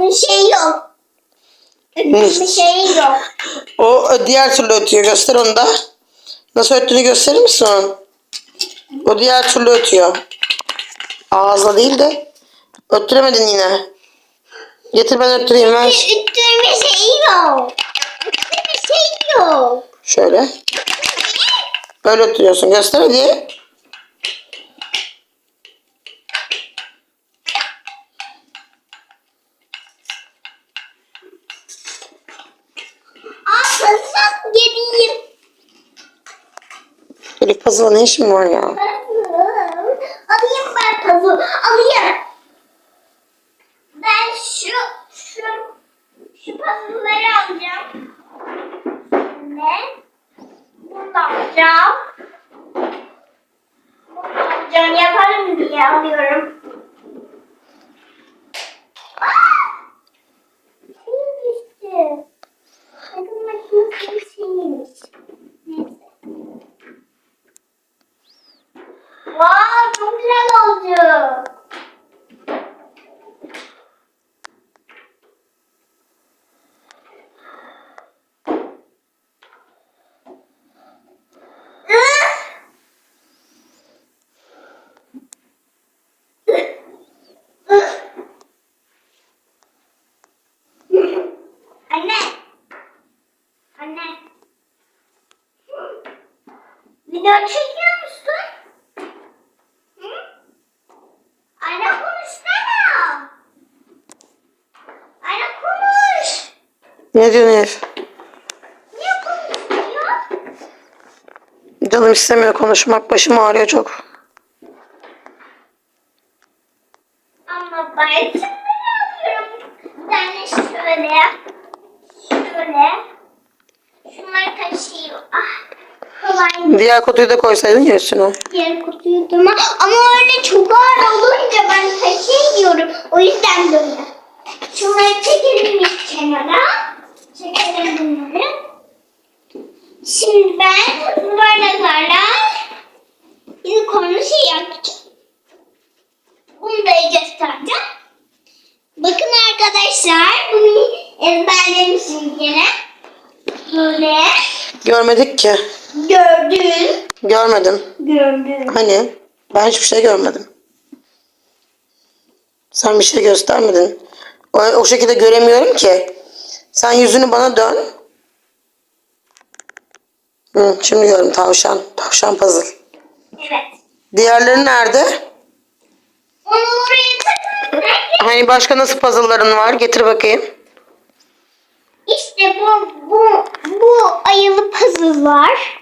Onun şeyi yok. Ötme şeyi yok. O diğer türlü ötüyor. Göster onu da. Nasıl öttüğünü gösterir misin onun? O diğer türlü ötüyor. Ağızla değil de. Öttüremedin yine. Getir ben öttüreyim ver. Ötme şeyi yok. Ötme şeyi yok. Şöyle. Böyle öttürüyorsun. Göster hadi. Aa fıstık geleyim. Elif puzzle'a ne işin var ya? Alayım ben tavuğu. Alayım. Ben şu şu şu puzzle'ları alacağım. Şimdi bunu da alacağım. Bunu da alacağım. Yaparım diye alıyorum. Aa! Şey düştü. Bakın makinesi bir şeymiş. Neyse. Wow, çok güzel oldu. Anne. Anne. Video çekiyor musun? Hı? Anne konuşsana. Anne konuş. Ne diyorsun Elif? Niye konuşmuyor? Canım istemiyor konuşmak. Başım ağrıyor çok. Ama ben şimdi alıyorum. Ben de şöyle. Şöyle. Şunları taşıyayım. Ah. Kolay. Diğer kutuyu da koysaydın ya üstüne. Diğer kutuyu da ama, ama öyle çok ağır olunca ben taşıyamıyorum. O yüzden böyle. Şunları çekelim bir kenara. Çekelim bunları. Şimdi ben ilk onu şey yapacağım. Bunu da göstereceğim. Bakın arkadaşlar bunu ezberlemişim gene. Böyle Görmedik ki. gördün. Görmedim. Gördün. Hani? Ben hiçbir şey görmedim. Sen bir şey göstermedin. O, o şekilde göremiyorum ki. Sen yüzünü bana dön. Hı, şimdi gördüm tavşan. Tavşan puzzle. Evet. Diğerleri nerede? Onu oraya takın. Hani başka nasıl puzzle'ların var? Getir bakayım. İşte bu bu bu ayılı puzzle'lar.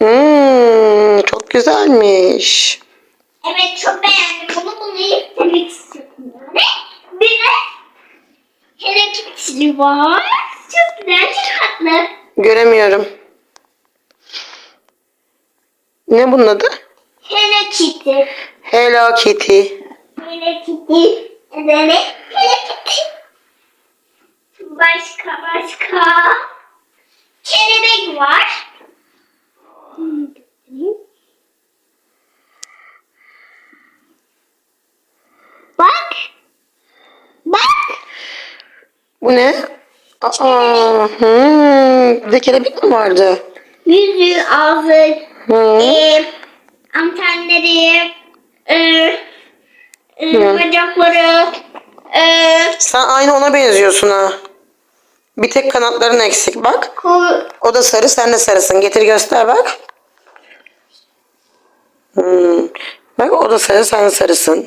Hmm, çok güzelmiş. Evet çok beğendim bunu. Bunu istemek istiyorum. Bir de Kitty var. Çok güzel, çok tatlı. Göremiyorum. Ne bunun adı? Hello Kitty. Hello Kitty. Hello Kitty. Evet. Başka başka. Kelebek var. Bak. Bak. Bu ne? Aa, hmm, bir de kelebek mi vardı? Yüzü, ağzı, Hmm. e, antenleri, e, e, bacakları, e, Sen aynı ona benziyorsun ha. Bir tek kanatların eksik bak. O da sarı sen de sarısın. Getir göster bak. Hmm. Bak o da sarı sen sarısın.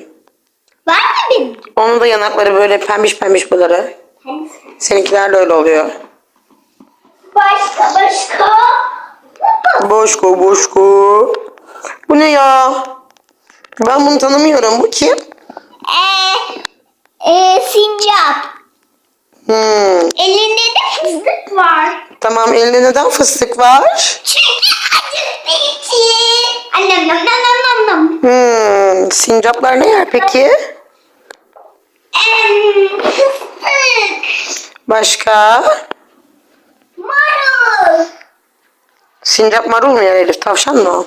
var mı benim? Onun da yanakları böyle pembiş pembiş buraları. Seninkiler de öyle oluyor. Başka başka. Boşko boşko. Bu ne ya? Ben bunu tanımıyorum. Bu kim? E, e, sincap. Hmm. Var. Tamam elinde neden fıstık var? Çünkü acıktığı için. Annem nam nam nam nam nam. Hmm. Sincaplar ne yer peki? Em, fıstık. Başka? Marul. Sincap marul mu yer Elif? Tavşan mı o?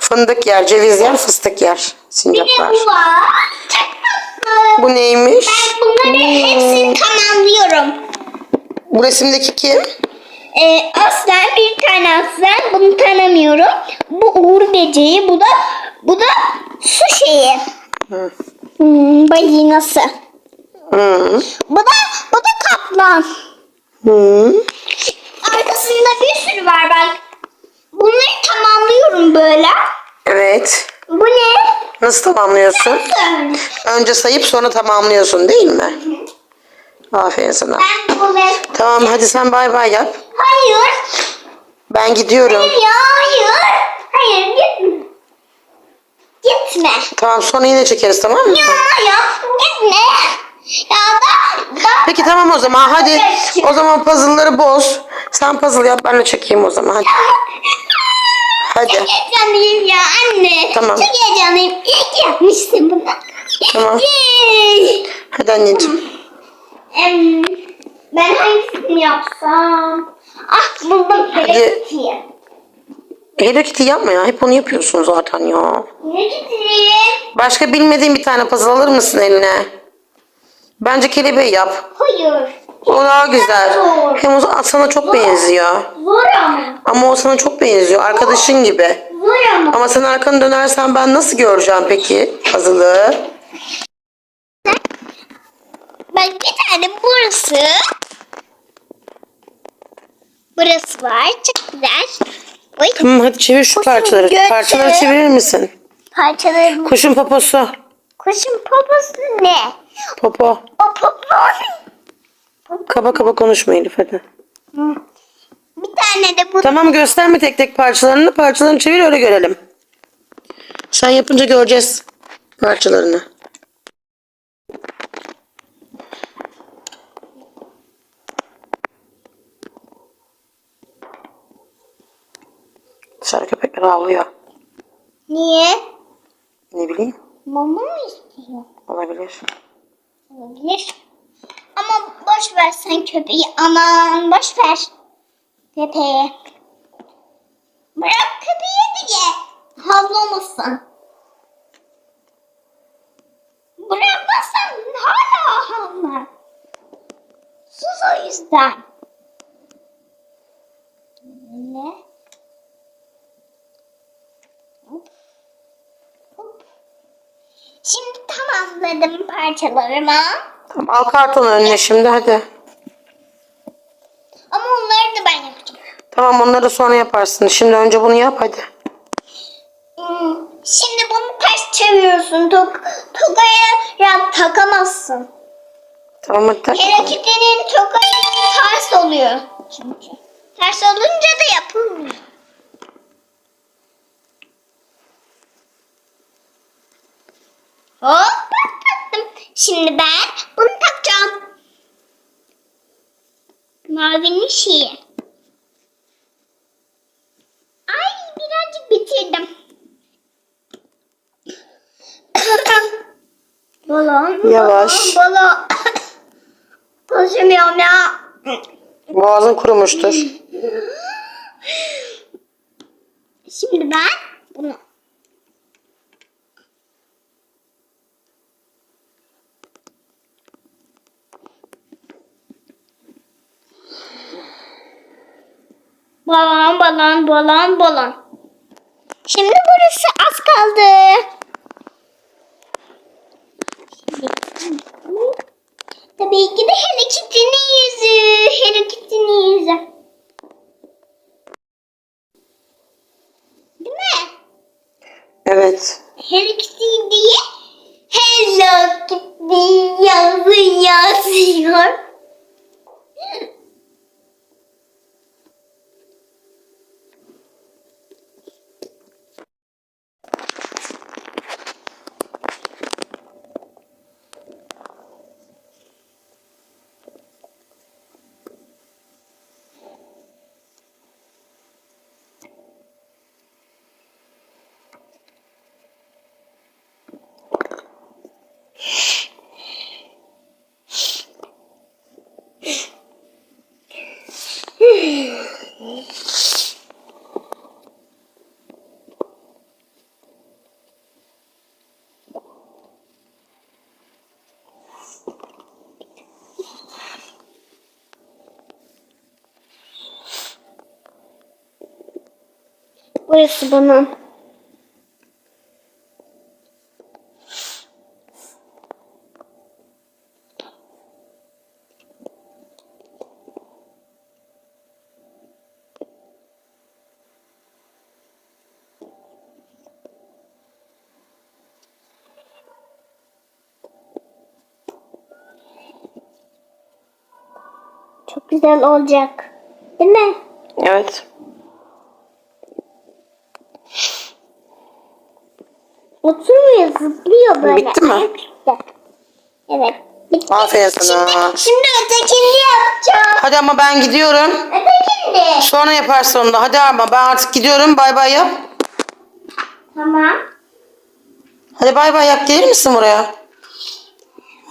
Fındık yer, ceviz yer, fıstık yer. Bir de Sincaplar. bu var. Çok tatlı. Bu neymiş? Ben bunları hepsini tamamlıyorum. Bu resimdeki kim? Ee, aslan bir tane aslan bunu tanımıyorum. Bu uğur böceği bu da bu da su şeyi. Hı. Hmm, balinası. Hı. Bu da bu da kaplan. Hı. Arkasında bir sürü var bak. Bunları tamamlıyorum böyle. Evet. Bu ne? Nasıl tamamlıyorsun? Önce sayıp sonra tamamlıyorsun değil mi? Aferin sana. Ben bunu... Tamam hadi sen bay bay yap. Hayır. Ben gidiyorum. Hayır ya hayır. Hayır gitme. Gitme. Tamam sonra yine çekeriz tamam mı? Ya ya gitme. Ya da da Peki tamam o zaman hadi. O zaman puzzle'ları boz. Sen puzzle yap ben de çekeyim o zaman hadi. Hadi. Çok heyecanlıyım ya anne. Tamam. Çok heyecanlıyım. İyi ki yapmışsın bunu. Tamam. Hadi anneciğim. Em, ben hangisini yapsam? Ah buldum. Hadi. Hello Kitty'yi. Hello Kitty yapma ya. Hep onu yapıyorsun zaten ya. Ne Kitty'yi? Başka bilmediğin bir tane puzzle alır mısın eline? Bence kelebeği yap. Hayır. O daha güzel. Hem o sana çok benziyor. Zor ama. Ama o sana çok benziyor. Arkadaşın gibi. Zor ama. Ama sen arkanı dönersen ben nasıl göreceğim peki puzzle'ı? Bak bir tane burası. Burası var. Çok güzel. Oy. Tamam hadi çevir şu parçaları. götü. Parçaları çevirir misin? Parçalarım. Kuşun poposu. Kuşun poposu ne? Popo. O popo. Kaba kaba konuşma Elif hadi. Bir tane de bu. Tamam gösterme tek tek parçalarını. Parçalarını çevir öyle görelim. Sen yapınca göreceğiz parçalarını. Köpekler ağlıyor. Niye? Ne bileyim Mama mı istiyor? olabilir. Olabilir. Ama boş ver sen köpeği. Aman boş ver. Köpeği. Bırak köpeği diye. Havlamasın. Bırakmazsan hala havlar. Sus o yüzden. Ne? Hop. Hop. Şimdi tamamladım parçalarımı. Tamam al kartonu önüne şimdi hadi. Ama onları da ben yapacağım. Tamam onları sonra yaparsın. Şimdi önce bunu yap hadi. Hmm, Şimdi bunu ters çeviriyorsun. Tok, tokaya ya takamazsın. Tamam hadi. tak. Kitty'nin tokayı ters oluyor. Çünkü. Ters olunca da yapılmıyor. Hop bak taktım. Şimdi ben bunu takacağım. Mavinin şeyi. Ay birazcık bitirdim. balon. Yavaş. Balon. balon. Konuşamıyorum ya. Boğazın kurumuştur. Şimdi ben bunu Balon, balon, balon, balon. Şimdi burası az kaldı. Tabii ki de Hello Kitty'nin yüzü. Hello Kitty'nin yüzü. Değil mi? Evet. Hello Kitty diye Hello Kitty yazı yazıyor. Burası bunun. Çok güzel olacak. Değil mi? Evet. Oturmuyor, zıplıyor böyle. Bitti mi? Ay, Bitti. Evet. Bitti. Aferin sana. Şimdi ötekini yapacağım. Hadi ama ben gidiyorum. Ötekini. Sonra yaparsın onu da. Hadi ama ben artık gidiyorum. Bay bay yap. Tamam. Hadi bay bay yap. Gelir misin buraya?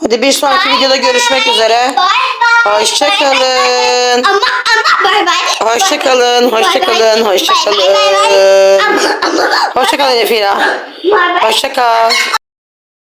Hadi bir sonraki videoda görüşmek üzere. Bay bay. Hoşçakalın. Ama ama. Hoşçakalın, hoşçakalın, hoşçakalın. Hoşçakalın Efira. Hoşçakal.